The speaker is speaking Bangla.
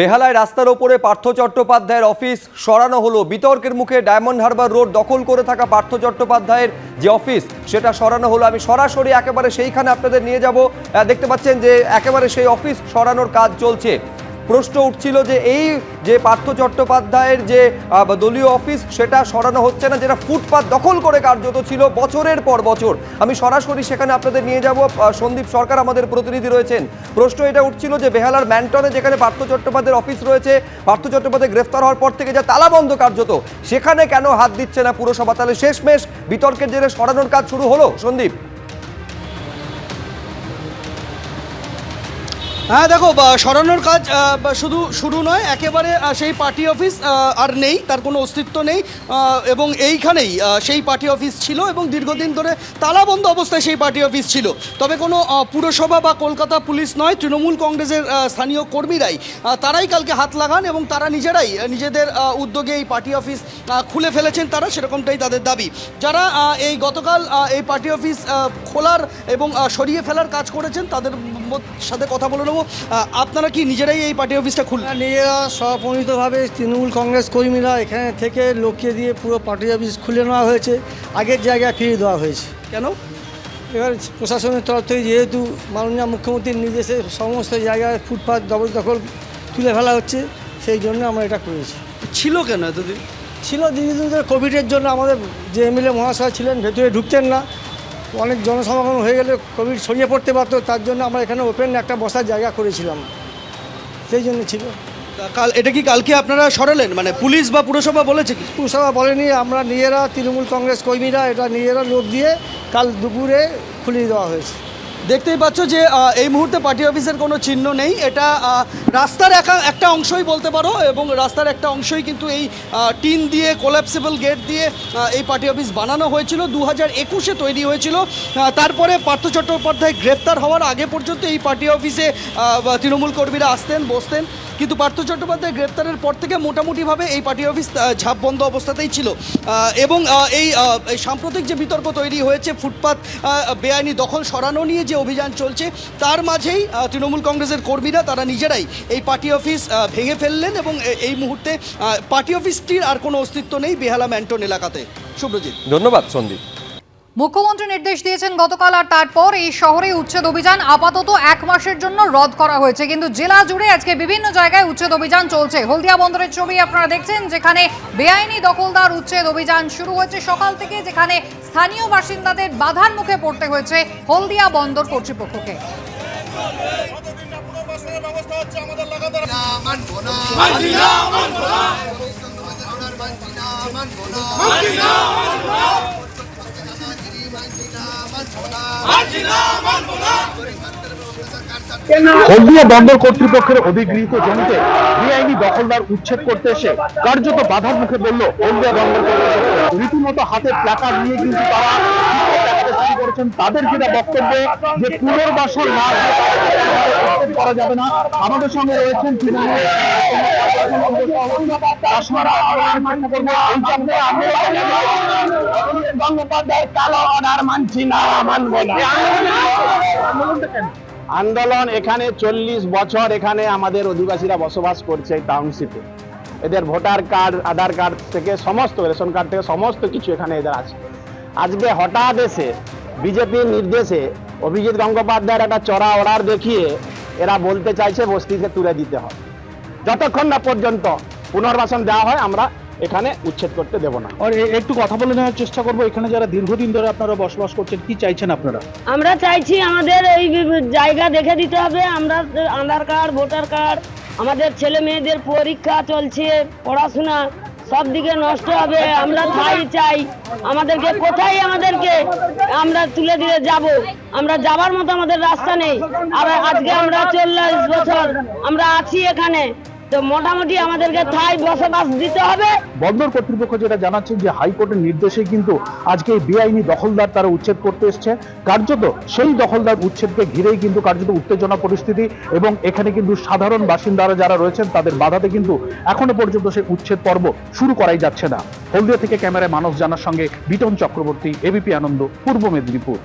বেহালায় রাস্তার ওপরে পার্থ চট্টোপাধ্যায়ের অফিস, সরানো হলো। বিতর্কের মুখে ডায়মন্ড হারবার রোড দখল করে থাকা পার্থ চট্টোপাধ্যায়ের যে অফিস, সেটা সরানো হলো। আমি সরাসরি একেবারে সেইখানে আপনাদের নিয়ে যাব। দেখতে পাচ্ছেন যে একেবারে সেই অফিস সরানোর কাজ চলছে। প্রশ্ন উঠছিল যে এই যে পার্থ চট্টোপাধ্যায়ের যে দলীয় অফিস, সেটা সরানো হচ্ছে না, যেটা ফুটপাত দখল করে কার্যত ছিল বছরের পর বছর। আমি সরাসরি সেখানে আপনাদের নিয়ে যাব সন্দীপ সরকার আমাদের প্রতিনিধি রয়েছেন। প্রশ্ন এটা উঠছিল যে বেহালার ম্যান্টনে যেখানে পার্থ চট্টোপাধ্যায়ের অফিস রয়েছে, পার্থ চট্টোপাধ্যায় গ্রেফতার হওয়ার পর থেকে যা তালাবন্ধ কার্যত, সেখানে কেন হাত দিচ্ছে না পুরসভা? তাহলে শেষমেশ বিতর্কের জেরে সরানোর কাজ শুরু হলো, সন্দীপ? হ্যাঁ দেখো সরানোর কাজ শুধু, শুরু নয়, একেবারে সেই পার্টি অফিস আর নেই, তার কোনো অস্তিত্ব নেই এবং এইখানেই সেই পার্টি অফিস ছিল এবং দীর্ঘদিন ধরে তালাবন্ধ অবস্থায় সেই পার্টি অফিস ছিল। তবে কোনো পুরসভা বা কলকাতা পুলিশ নয়, তৃণমূল কংগ্রেসের স্থানীয় কর্মীরাই তারাই কালকে হাত লাগান এবং তারা নিজেরাই নিজেদের উদ্যোগে এই পার্টি অফিস খুলে ফেলেছেন তারা, সেরকমটাই তাদের দাবি। যারা এই গতকাল এই পার্টি অফিস খোলার এবং সরিয়ে ফেলার কাজ করেছেন, তাদের সাথে কথা বলে নেব। আপনারা কি নিজেরাই এই পার্টি অফিসটা খুললেন? আমরা নিজেরা স্বপ্রণীতভাবে তৃণমূল কংগ্রেস কর্মীরা এখানে থেকে লোককে দিয়ে পুরো পার্টি অফিস খুলে নেওয়া হয়েছে। আগের জায়গায় ফিরিয়ে দেওয়া হয়েছে। কেন? এবার প্রশাসনের তরফ থেকে যেহেতু মাননীয় মুখ্যমন্ত্রীর নির্দেশে সমস্ত জায়গায় ফুটপাত দখল দখল তুলে ফেলা হচ্ছে সেই জন্য আমরা এটা করেছি। ছিল কেন এতদিন? ছিল দীর্ঘদিন ধরে কোভিডের জন্য আমাদের যে এমএলএ মহাশয় ছিলেন ভেতরে ঢুকতেন না। অনেক জনসমাগম হয়ে গেলে কোভিড ছড়িয়ে পড়তে পারতো তার জন্য আমরা এখানে ওপেন একটা বসার জায়গা করেছিলাম। সেই জন্য ছিল। কাল এটা কি কালকে আপনারা সরালেন? মানে পুলিশ বা পুরসভা বলেছে কি? পুরসভা বলেনি আমরা নিজেরা তৃণমূল কংগ্রেস কর্মীরা এটা নিজেরা লোক দিয়ে কাল দুপুরে খুলিয়ে দেওয়া হয়েছে। দেখতেই পাচ্ছ যে এই মুহূর্তে পার্টি অফিসের কোনো চিহ্ন নেই। এটা রাস্তার একা একটা অংশই বলতে পারো এবং রাস্তার একটা অংশই কিন্তু এই টিন দিয়ে কোলাপসেবল গেট দিয়ে এই পার্টি অফিস বানানো হয়েছিল। দু হাজার একুশে তৈরি হয়েছিল। তারপরে পার্থ চট্টোপাধ্যায় গ্রেপ্তার হওয়ার আগে পর্যন্ত এই পার্টি অফিসে তৃণমূল কর্মীরা আসতেন, বসতেন। কিন্তু পার্থ চট্টোপাধ্যায় গ্রেপ্তারের পর থেকে মোটামুটিভাবে এই পার্টি অফিস ঝাঁপ বন্ধ অবস্থাতেই ছিল। এবং এই সাম্প্রতিক যে বিতর্ক তৈরি হয়েছে, ফুটপাত বেআইনি দখল সরানো নিয়ে যে অভিযান চলছে, তার মাঝেই তৃণমূল কংগ্রেসের কর্মীরা তারা নিজেরাই এই পার্টি অফিস ভেঙে ফেললেন এবং এই মুহূর্তে পার্টি অফিসটির আর কোনো অস্তিত্ব নেই বেহালা ম্যান্টন এলাকাতে। শুভ্রজিৎ ধন্যবাদ, সন্দীপ। মুখ্যমন্ত্রী নির্দেশ দিয়েছেন গতকাল আর তারপর এই শহরে উচ্ছেদ অভিযান আপাতত এক মাসের জন্য রদ করা হয়েছে। কিন্তু জেলা জুড়ে আজকে বিভিন্ন জায়গায় উচ্ছেদ অভিযান চলছে। হলদিয়া বন্দরের ছবি আপনারা দেখছেন, যেখানে বেআইনি দখলদার উচ্ছেদ অভিযান শুরু হয়েছে সকাল থেকে, যেখানে স্থানীয় বাসিন্দাদের বাধার মুখে পড়তে হয়েছে হলদিয়া বন্দর কর্তৃপক্ষকে। হলদিয়া বন্দর কর্তৃপক্ষের অধিগৃহীত জমিতে বেআইনি দখলদার উচ্ছেদ করতে এসে কার্যত বাধার মুখে বলল হলদিয়া বন্দর রীতিমতো হাতে প্লাকার নিয়ে কিন্তু তারা করেছেন তাদের যেটা বক্তব্য যে পুনর্বাসন না করা যাবে না আমাদের সঙ্গে রয়েছেন তৃণমূল গঙ্গোপাধ্যায়ের কালো অর্ডার মানছি না মানবো না। আন্দোলন এখানে চল্লিশ বছর এখানে আমাদের অধিবাসীরা বসবাস করছে এই টাউনশিপে এদের ভোটার কার্ড আধার কার্ড থেকে সমস্ত রেশন কার্ড থেকে সমস্ত কিছু এখানে এদের আছে। আজকে হঠাৎ এসে বিজেপির নির্দেশে অভিজিৎ গঙ্গোপাধ্যায়ের একটা চড়া অর্ডার দেখিয়ে এরা বলতে চাইছে বস্তিকে তুলে দিতে হবে। যতক্ষণ না পর্যন্ত পুনর্বাসন দেওয়া হয় আমরা এখানে উচ্ছেদ করতে দেব না। আর একটু কথা বলে নেওয়ার চেষ্টা করব। এখানে যারা দীর্ঘদিন ধরে আপনারা বসবাস করছেন কি চাইছেন আপনারা? আমরা চাইছি আমাদের এই জায়গা দেখে দিতে হবে। আমরা আধার কার্ড ভোটার কার্ড আমাদের ছেলে মেয়েদের পরীক্ষা চলছে পড়াশোনা সব দিকে নষ্ট হবে। আমরা ঠাই চাই আমাদেরকে কোথায় আমাদেরকে আমরা তুলে দিয়ে যাব? আমরা যাবার মতো আমাদের রাস্তা নেই। আর আজকে আমরা চল্লিশ বছর আমরা আছি এখানে। তো মোটামুটি আমাদেরকে ঠাই বসবাস দিতে হবে। বন্দর কর্তৃপক্ষ যেটা জানাচ্ছে যে হাইকোর্টের নির্দেশে কিন্তু আজকে এই বেআইনি দখলদার তারা উচ্ছেদ করতে এসছে। কার্যত সেই দখলদার উচ্ছেদকে ঘিরেই কিন্তু কার্যত উত্তেজনা পরিস্থিতি এবং এখানে কিন্তু সাধারণ বাসিন্দারা যারা রয়েছেন তাদের বাধাতে কিন্তু এখনও পর্যন্ত সেই উচ্ছেদ পর্ব শুরু করাই যাচ্ছে না। হলদিয়া থেকে ক্যামেরায় মানস জানার সঙ্গে বিটন চক্রবর্তী, এবিপি আনন্দ, পূর্ব মেদিনীপুর।